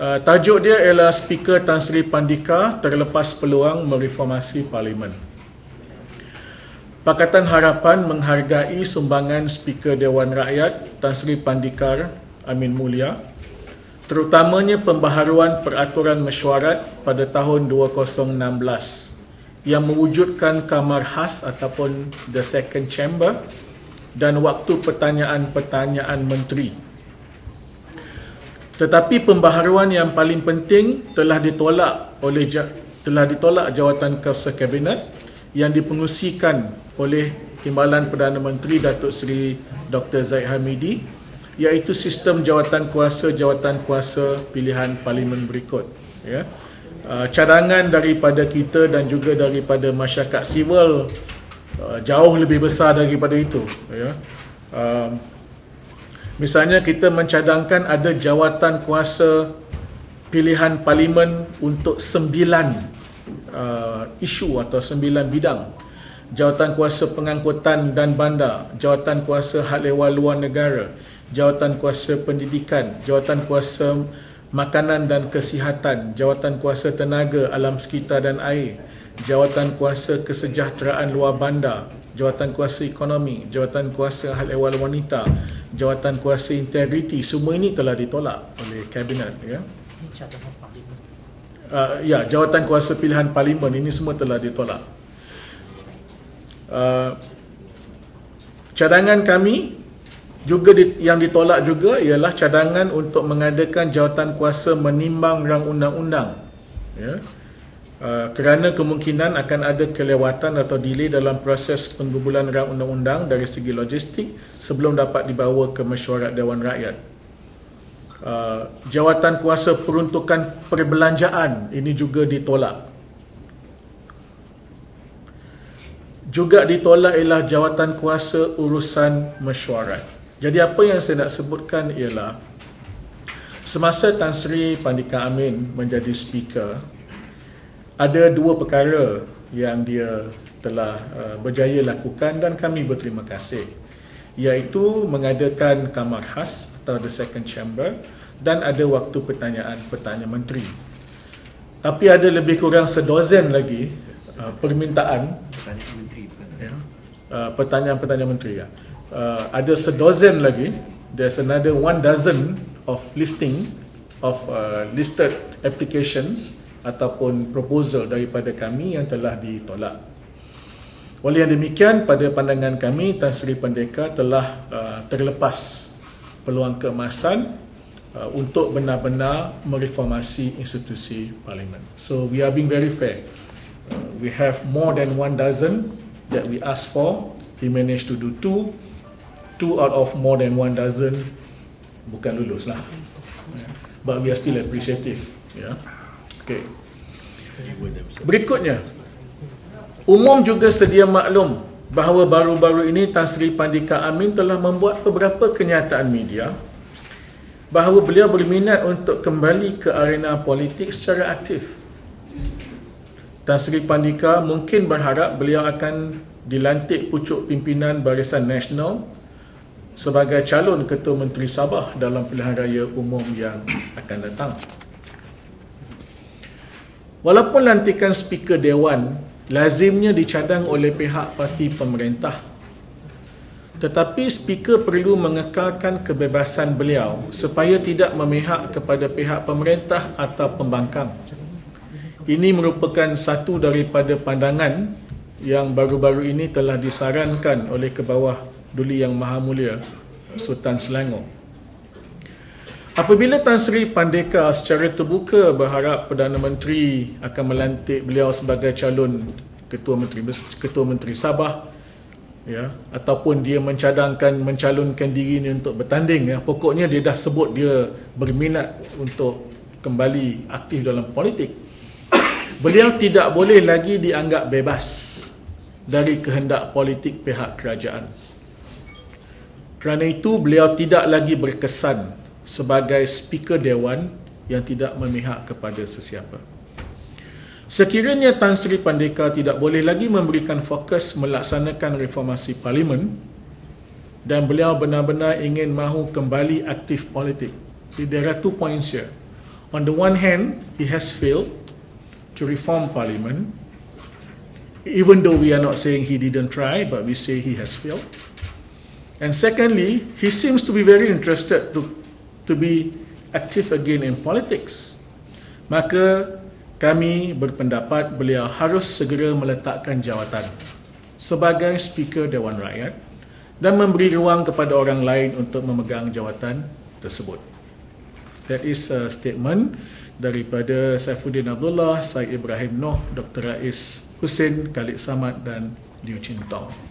Uh, tajuk dia ialah Speaker Tan Sri Pandika terlepas peluang mereformasi Parlimen. Pakatan Harapan menghargai sumbangan Speaker Dewan Rakyat Tan Sri Pandikar Amin Mulia terutamanya pembaharuan peraturan mesyuarat pada tahun 2016 yang mewujudkan kamar khas ataupun the second chamber dan waktu pertanyaan-pertanyaan menteri tetapi pembaharuan yang paling penting telah ditolak oleh telah ditolak jawatan Kawasan Kabinet yang dipengusikan oleh Timbalan Perdana Menteri Datuk Seri Dr. Zaid Hamidi iaitu sistem jawatan kuasa jawatan kuasa pilihan parlimen berikut ya uh, cadangan daripada kita dan juga daripada masyarakat sivil uh, jauh lebih besar daripada itu ya uh, Misalnya kita mencadangkan ada jawatan kuasa pilihan parlimen untuk sembilan uh, isu atau sembilan bidang. Jawatan kuasa pengangkutan dan bandar, jawatan kuasa hal ehwal luar negara, jawatan kuasa pendidikan, jawatan kuasa makanan dan kesihatan, jawatan kuasa tenaga, alam sekitar dan air, jawatan kuasa kesejahteraan luar bandar, jawatan kuasa ekonomi, jawatan kuasa hal ehwal wanita, jawatan kuasa integriti, semua ini telah ditolak oleh kabinet ya. Uh, ya, jawatan kuasa pilihan parlimen ini semua telah ditolak. Uh, cadangan kami juga di, yang ditolak juga ialah cadangan untuk mengadakan jawatan kuasa menimbang rang undang-undang. Ya. Uh, kerana kemungkinan akan ada kelewatan atau delay dalam proses penggumpulan rang undang-undang dari segi logistik sebelum dapat dibawa ke mesyuarat Dewan Rakyat. Uh, jawatan kuasa peruntukan perbelanjaan ini juga ditolak. Juga ditolak ialah jawatan kuasa urusan mesyuarat. Jadi apa yang saya nak sebutkan ialah semasa Tan Sri Pandika Amin menjadi speaker ada dua perkara yang dia telah uh, berjaya lakukan dan kami berterima kasih. Iaitu mengadakan kamar khas atau the second chamber dan ada waktu pertanyaan-pertanyaan menteri. Tapi ada lebih kurang sedozen lagi uh, permintaan. Ya, uh, pertanyaan-pertanyaan menteri ya. uh, ada sedozen lagi. There's another one dozen of listing of uh, listed applications ataupun proposal daripada kami yang telah ditolak. Oleh yang demikian, pada pandangan kami, Tan Sri Pendeka telah uh, terlepas peluang keemasan uh, untuk benar-benar mereformasi institusi parlimen. So, we are being very fair. Uh, we have more than one dozen that we asked for. He managed to do two. Two out of more than one dozen bukan lulus lah. But we are still appreciative. Yeah. Okay. Berikutnya, umum juga sedia maklum bahawa baru-baru ini Tan Sri Pandika Amin telah membuat beberapa kenyataan media bahawa beliau berminat untuk kembali ke arena politik secara aktif. Tan Sri Pandika mungkin berharap beliau akan dilantik pucuk pimpinan Barisan Nasional sebagai calon Ketua Menteri Sabah dalam pilihan raya umum yang akan datang. Walaupun lantikan speaker Dewan lazimnya dicadang oleh pihak parti pemerintah tetapi speaker perlu mengekalkan kebebasan beliau supaya tidak memihak kepada pihak pemerintah atau pembangkang. Ini merupakan satu daripada pandangan yang baru-baru ini telah disarankan oleh kebawah Duli Yang Maha Mulia Sultan Selangor. Apabila Tan Sri Pandeka secara terbuka berharap Perdana Menteri akan melantik beliau sebagai calon Ketua Menteri Ketua Menteri Sabah ya ataupun dia mencadangkan mencalonkan diri ini untuk bertanding ya pokoknya dia dah sebut dia berminat untuk kembali aktif dalam politik. Beliau tidak boleh lagi dianggap bebas dari kehendak politik pihak kerajaan. Kerana itu beliau tidak lagi berkesan sebagai speaker dewan yang tidak memihak kepada sesiapa. Sekiranya Tan Sri Pandeka tidak boleh lagi memberikan fokus melaksanakan reformasi parlimen dan beliau benar-benar ingin mahu kembali aktif politik. See, there are two points here. On the one hand, he has failed to reform parliament, even though we are not saying he didn't try, but we say he has failed. And secondly, he seems to be very interested to, to be active again in politics. Maka kami berpendapat beliau harus segera meletakkan jawatan sebagai Speaker Dewan Rakyat dan memberi ruang kepada orang lain untuk memegang jawatan tersebut. That is a statement daripada Saifuddin Abdullah, Said Ibrahim Noh, Dr. Rais Hussein, Khalid Samad dan Liu Chin Tong.